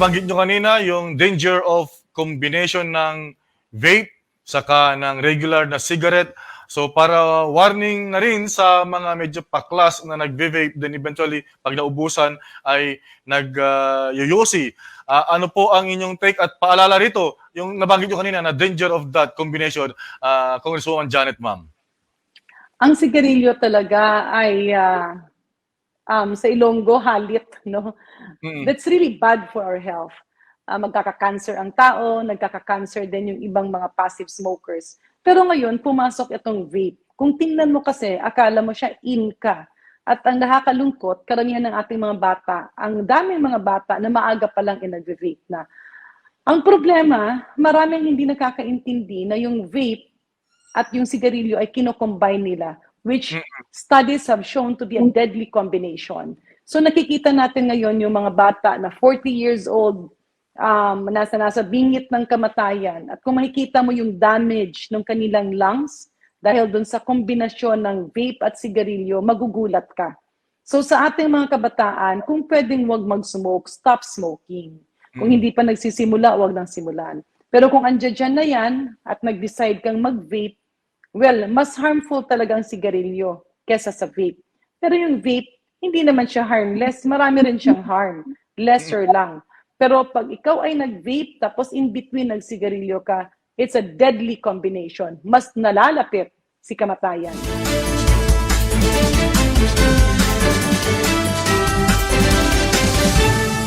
nabanggit nyo kanina, yung danger of combination ng vape saka ng regular na cigarette. So para warning na rin sa mga medyo paklas na nagve-vape then eventually pag naubusan ay nag-yoyosi. Ah, ano po ang inyong take at paalala rito, yung nabanggit nyo kanina na danger of that combination, ah, Congresswoman Janet Ma'am. Ang sigarilyo talaga ay ah, um, sa Ilonggo halit, no? Mm. That's really bad for our health. Ah, magkaka-cancer ang tao, nagkaka-cancer din yung ibang mga passive smokers. Pero ngayon, pumasok itong vape. Kung tingnan mo kasi, akala mo siya in ka. At ang nakakalungkot, karamihan ng ating mga bata, ang daming mga bata na maaga pa lang inag-vape na. Ang problema, maraming hindi nakakaintindi na yung vape at yung sigarilyo ay kinocombine nila, which studies have shown to be a deadly combination. So nakikita natin ngayon yung mga bata na 40 years old, um, nasa, nasa bingit ng kamatayan. At kung makikita mo yung damage ng kanilang lungs, dahil dun sa kombinasyon ng vape at sigarilyo, magugulat ka. So sa ating mga kabataan, kung pwedeng wag mag-smoke, stop smoking. Kung Mm. hindi pa nagsisimula, wag nang simulan. Pero kung andyan dyan na yan at nag-decide kang mag-vape, well, mas harmful talaga ang sigarilyo kesa sa vape. Pero yung vape, hindi naman siya harmless. Marami rin siyang harm. Lesser lang. Pero pag ikaw ay nag-vape tapos in between nagsigarilyo ka, it's a deadly combination. Mas nalalapit si kamatayan.